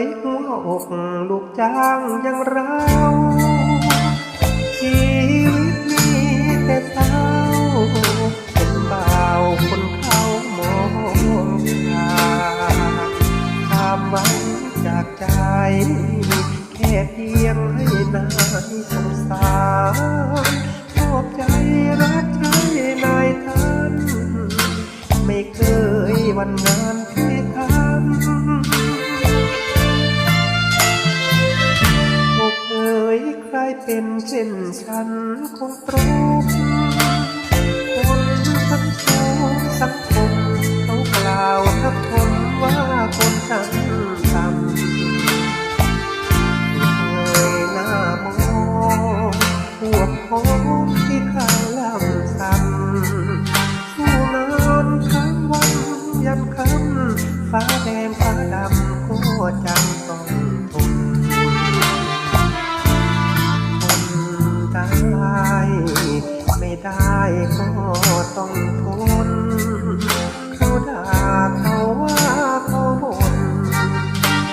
ยหัวอกลูกจ้างอยังเราชีวิตมีแต่เศร้าเป็นบ่าวคนเขามองตาความหวังจากใจ แค่เพียงให้นายสงสารมอบใจรักใช้นายท่าน ไม่เคยวันงาน นเช่นฉันคงตรงคนทั้งสองสังคมเขากล่าวทับผมว่าคนฉันต่ำเอ่ยหน้ามองพวกผมที่ข้างลำซ้ำสู้งานทั้งวันยันค่ำฟ้าแดงฟ้าดำก็จำต้อง ได้ไม่ได้ก็ต้องทนเขาด่าเขาว่าเขาบ่น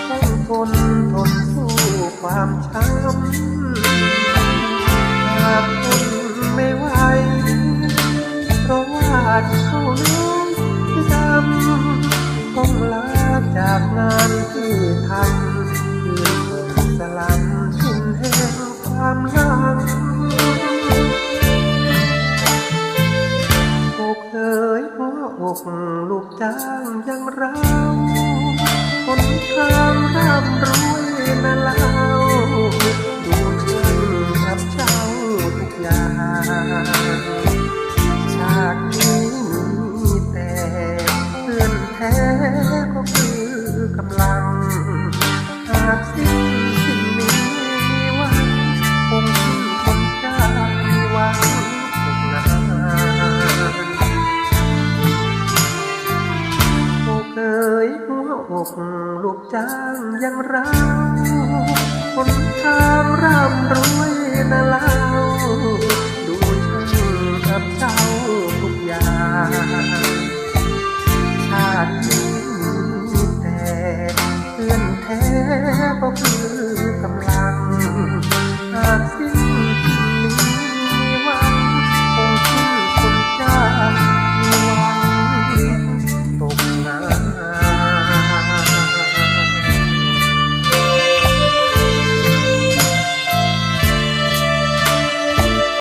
ต้องทนทนสู้ความช้ำหากทนไม่ไหวเพราะว่า อกลูกจ้างยังเราคนทางร่ำรวยนั่นเล่าดูเชิญกับเจ้าทุกอย่างชาตินี้ หกลูกจ้างยังเราคนทางร่ำรวยนะเล่า